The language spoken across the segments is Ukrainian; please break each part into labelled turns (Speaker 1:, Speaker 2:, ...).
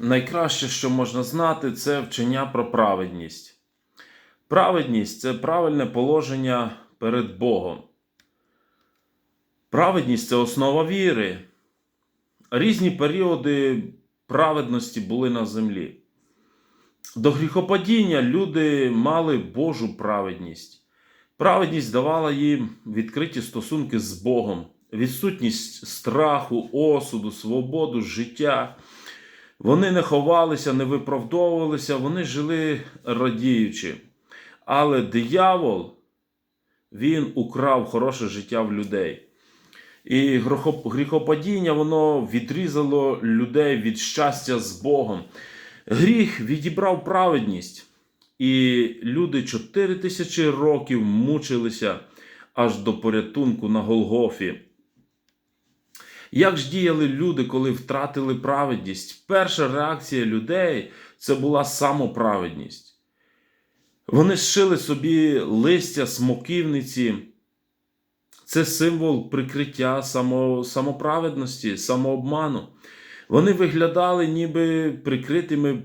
Speaker 1: найкраще, що можна знати, це вчення про праведність. Праведність це правильне положення перед Богом. Праведність це основа віри. Різні періоди праведності були на землі. До гріхопадіння люди мали Божу праведність. Праведність давала їм відкриті стосунки з Богом, відсутність страху, осуду, свободу, життя. Вони не ховалися, не виправдовувалися, вони жили радіючи. Але диявол, він украв хороше життя в людей. І гріхопадіння воно відрізало людей від щастя з Богом. Гріх відібрав праведність, і люди 4 тисячі років мучилися аж до порятунку на Голгофі. Як ж діяли люди, коли втратили праведність? Перша реакція людей це була самоправедність. Вони зшили собі листя смоківниці. Це символ прикриття само, самоправедності, самообману. Вони виглядали ніби прикритими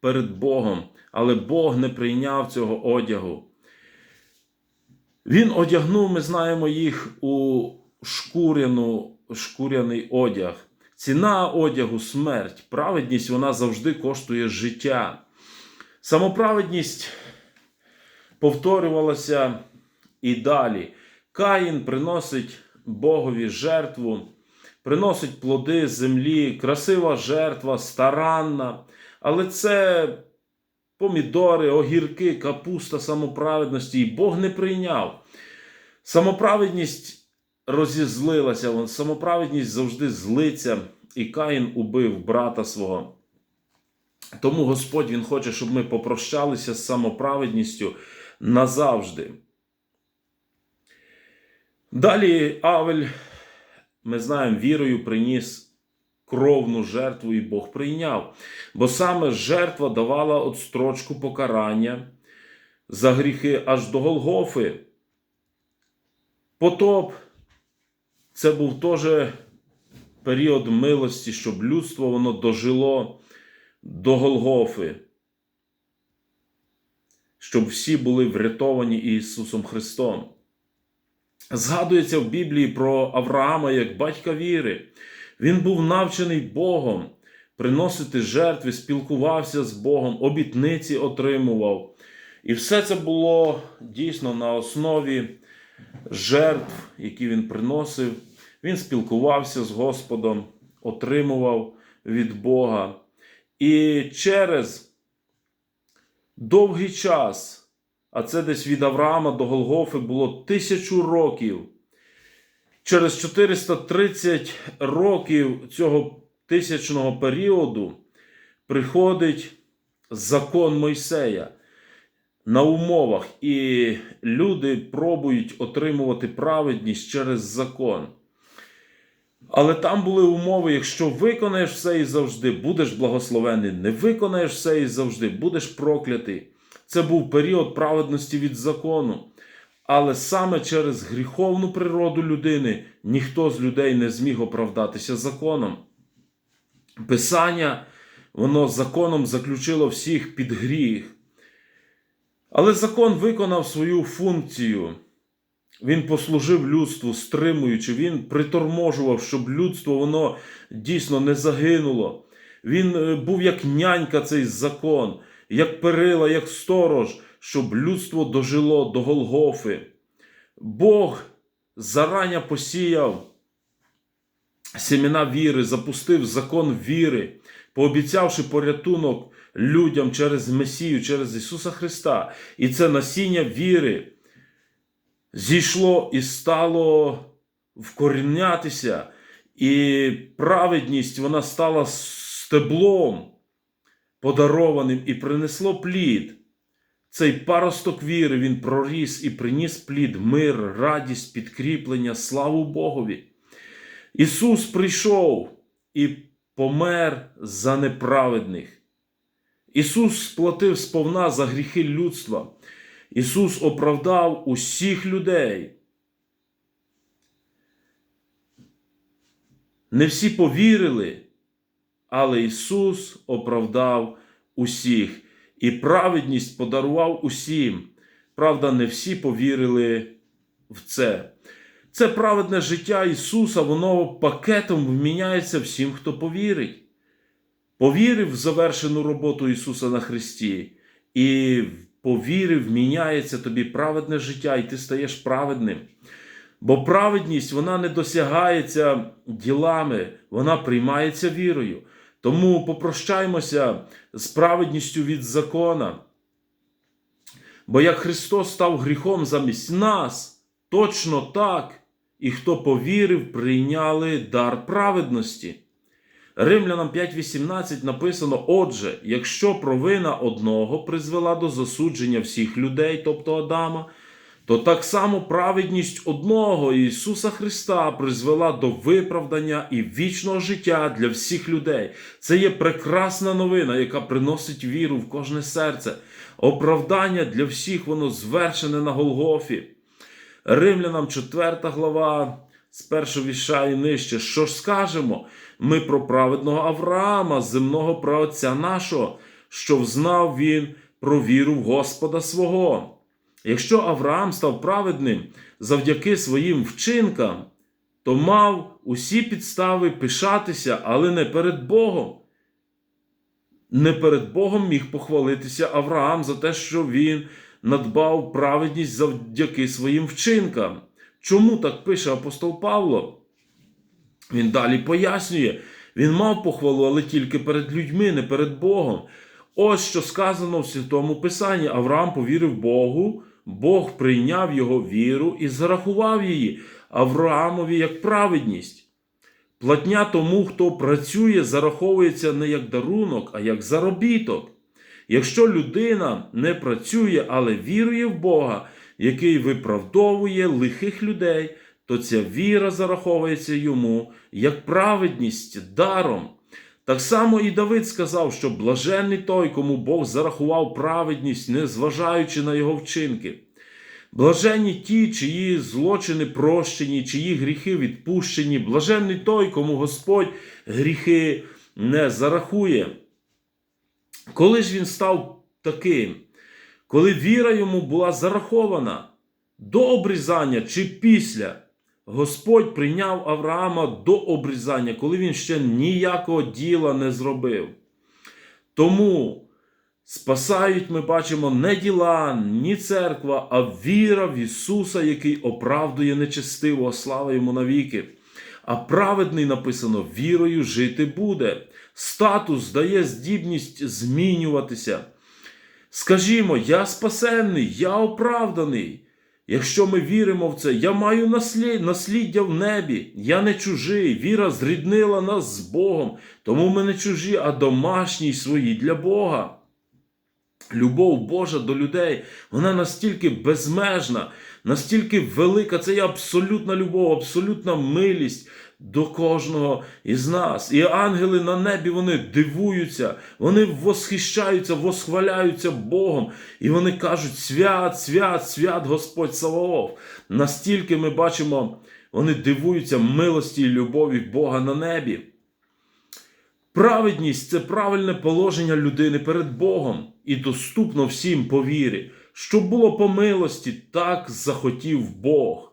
Speaker 1: перед Богом, але Бог не прийняв цього одягу. Він одягнув, ми знаємо їх у шкуряну, шкуряний одяг. Ціна одягу смерть. Праведність вона завжди коштує життя. Самоправедність повторювалася і далі. Каїн приносить Богові жертву, приносить плоди землі, красива жертва, старанна. Але це помідори, огірки, капуста самоправедності, і Бог не прийняв. Самоправедність розізлилася, самоправедність завжди злиться, і Каїн убив брата свого. Тому Господь Він хоче, щоб ми попрощалися з самоправедністю назавжди. Далі Авель, ми знаємо, вірою приніс кровну жертву, і Бог прийняв. Бо саме жертва давала отстрочку покарання за гріхи аж до Голгофи. Потоп це був теж період милості, щоб людство воно дожило до Голгофи, щоб всі були врятовані Ісусом Христом. Згадується в Біблії про Авраама як батька віри. Він був навчений Богом приносити жертви, спілкувався з Богом, обітниці отримував. І все це було дійсно на основі жертв, які він приносив. Він спілкувався з Господом, отримував від Бога. І через довгий час, а це десь від Авраама до Голгофи було тисячу років. Через 430 років цього тисячного періоду приходить закон Мойсея на умовах, і люди пробують отримувати праведність через закон. Але там були умови: якщо виконаєш все і завжди, будеш благословений, не виконаєш все і завжди, будеш проклятий. Це був період праведності від закону. Але саме через гріховну природу людини ніхто з людей не зміг оправдатися законом. Писання, воно законом заключило всіх під гріх. Але закон виконав свою функцію. Він послужив людству, стримуючи, він приторможував, щоб людство воно дійсно не загинуло. Він е, був як нянька цей закон, як перила, як сторож, щоб людство дожило до Голгофи. Бог зарання посіяв семена віри, запустив закон віри, пообіцявши порятунок людям через Месію, через Ісуса Христа. І це насіння віри зійшло і стало вкорінятися, і праведність вона стала стеблом подарованим і принесло плід. Цей паросток віри він проріс і приніс плід, мир, радість, підкріплення, славу Богові. Ісус прийшов і помер за неправедних. Ісус сплатив сповна за гріхи людства. Ісус оправдав усіх людей. Не всі повірили, але Ісус оправдав усіх і праведність подарував усім. Правда, не всі повірили в це. Це праведне життя Ісуса, воно пакетом вміняється всім, хто повірить. Повірив в завершену роботу Ісуса на Христі, і повірив, міняється тобі праведне життя, і ти стаєш праведним. Бо праведність вона не досягається ділами, вона приймається вірою. Тому попрощаймося з праведністю від закона. Бо як Христос став гріхом замість нас, точно так, і хто повірив, прийняли дар праведності. Римлянам 5.18 написано: Отже, якщо провина одного призвела до засудження всіх людей, тобто Адама, то так само праведність одного Ісуса Христа призвела до виправдання і вічного життя для всіх людей. Це є прекрасна новина, яка приносить віру в кожне серце. Оправдання для всіх воно звершене на Голгофі. Римлянам 4 глава з першого віша і нижче. Що ж скажемо? Ми про праведного Авраама, земного праотця нашого, що взнав він про віру в Господа свого. Якщо Авраам став праведним завдяки своїм вчинкам, то мав усі підстави пишатися, але не перед Богом. Не перед Богом міг похвалитися Авраам за те, що він надбав праведність завдяки своїм вчинкам. Чому так пише апостол Павло? Він далі пояснює, він мав похвалу, але тільки перед людьми, не перед Богом. Ось що сказано в Святому Писанні: Авраам повірив Богу, Бог прийняв його віру і зарахував її Авраамові як праведність. Платня тому, хто працює, зараховується не як дарунок, а як заробіток. Якщо людина не працює, але вірує в Бога, який виправдовує лихих людей, то ця віра зараховується йому як праведність даром. Так само і Давид сказав, що блаженний той, кому Бог зарахував праведність, не зважаючи на його вчинки. Блаженні ті, чиї злочини прощені, чиї гріхи відпущені, блаженний той, кому Господь гріхи не зарахує. Коли ж він став таким, коли віра йому була зарахована до обрізання чи після, Господь прийняв Авраама до обрізання, коли він ще ніякого діла не зробив. Тому спасають, ми бачимо, не діла, ні церква, а віра в Ісуса, який оправдує нечестивого, слава йому навіки. А праведний написано, вірою жити буде. Статус дає здібність змінюватися. Скажімо, я спасенний, я оправданий. Якщо ми віримо в це, я маю насліддя в небі, я не чужий, віра зріднила нас з Богом, тому ми не чужі, а домашні свої для Бога. Любов Божа до людей, вона настільки безмежна, настільки велика, це є абсолютна любов, абсолютна милість до кожного із нас. І ангели на небі вони дивуються, вони восхищаються, восхваляються Богом. І вони кажуть: свят, свят, свят Господь Саваоф. Настільки ми бачимо, вони дивуються милості і любові Бога на небі. Праведність це правильне положення людини перед Богом і доступно всім по вірі. Що було по милості, так захотів Бог.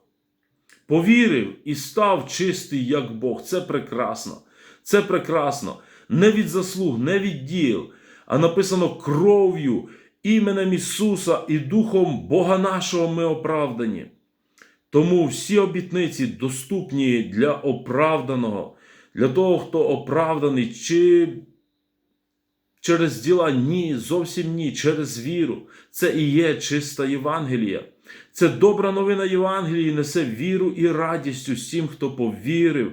Speaker 1: Повірив і став чистий, як Бог. Це прекрасно. Це прекрасно. Не від заслуг, не від діл, а написано кров'ю, іменем Ісуса і Духом Бога нашого ми оправдані. Тому всі обітниці доступні для оправданого, для того, хто оправданий, чи через діла ні, зовсім ні, через віру. Це і є чиста Євангелія. Це добра новина Євангелії несе віру і радість усім, хто повірив.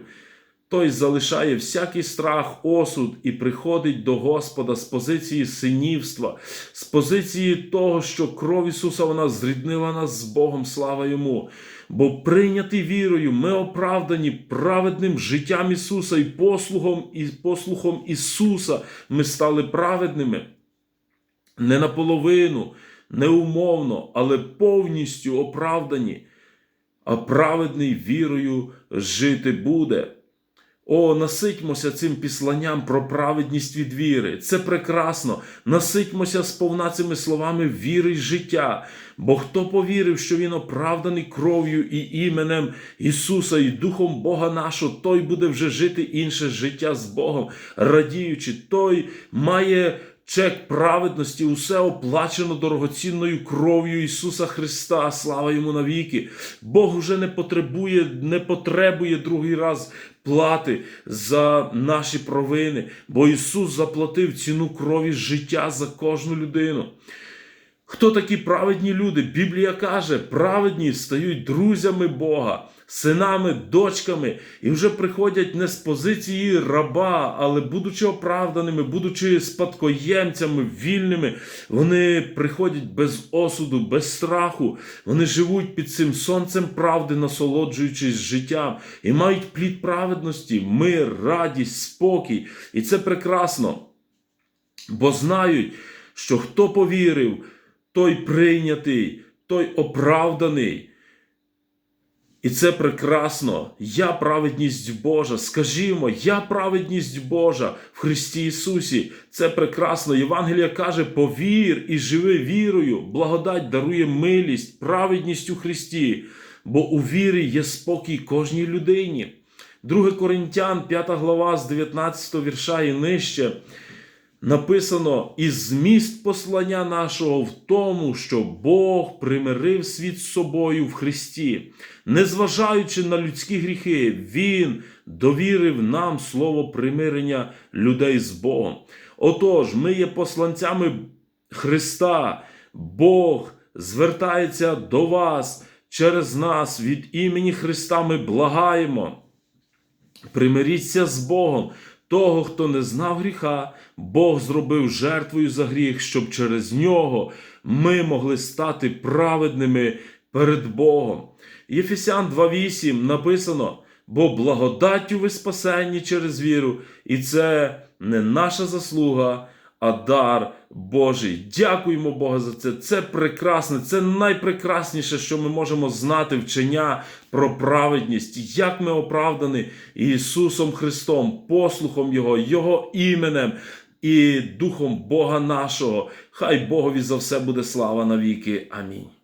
Speaker 1: Той залишає всякий страх, осуд і приходить до Господа з позиції синівства, з позиції того, що кров Ісуса вона зріднила нас з Богом, слава Йому. Бо прийняті вірою, ми оправдані праведним життям Ісуса і послухом, і послухом Ісуса ми стали праведними. Не наполовину, не умовно, але повністю оправдані, а праведний вірою жити буде. О, наситьмося цим післанням про праведність від віри. Це прекрасно. Наситьмося сповна цими словами віри й життя. Бо хто повірив, що він оправданий кров'ю і іменем Ісуса і Духом Бога нашого, той буде вже жити інше життя з Богом, радіючи, той має. Чек праведності, усе оплачено дорогоцінною кров'ю Ісуса Христа, слава йому навіки. Бог уже не потребує, не потребує другий раз плати за наші провини, бо Ісус заплатив ціну крові життя за кожну людину. Хто такі праведні люди? Біблія каже, праведні стають друзями Бога, синами, дочками, і вже приходять не з позиції раба, але будучи оправданими, будучи спадкоємцями, вільними, вони приходять без осуду, без страху. Вони живуть під цим сонцем правди, насолоджуючись життям, і мають плід праведності, мир, радість, спокій. І це прекрасно. Бо знають, що хто повірив, той прийнятий, той оправданий. І це прекрасно. Я праведність Божа. Скажімо, я праведність Божа в Христі Ісусі. Це прекрасно. Євангелія каже: повір і живи вірою, благодать дарує милість, праведність у Христі, бо у вірі є спокій кожній людині. 2 Коринтян, 5 глава з 19 вірша і нижче. Написано, і зміст послання нашого в тому, що Бог примирив світ з собою в Христі, незважаючи на людські гріхи, Він довірив нам слово примирення людей з Богом. Отож, ми є посланцями Христа, Бог звертається до вас через нас від імені Христа. Ми благаємо. Примиріться з Богом. Того, хто не знав гріха, Бог зробив жертвою за гріх, щоб через нього ми могли стати праведними перед Богом. Єфесян 2.8 написано: бо благодаттю ви спасенні через віру, і це не наша заслуга, а дар Божий. Дякуємо Бога за це. Це прекрасне, це найпрекрасніше, що ми можемо знати вчення про праведність, як ми оправдані Ісусом Христом, послухом Його, Його іменем і Духом Бога нашого. Хай Богові за все буде слава навіки. Амінь.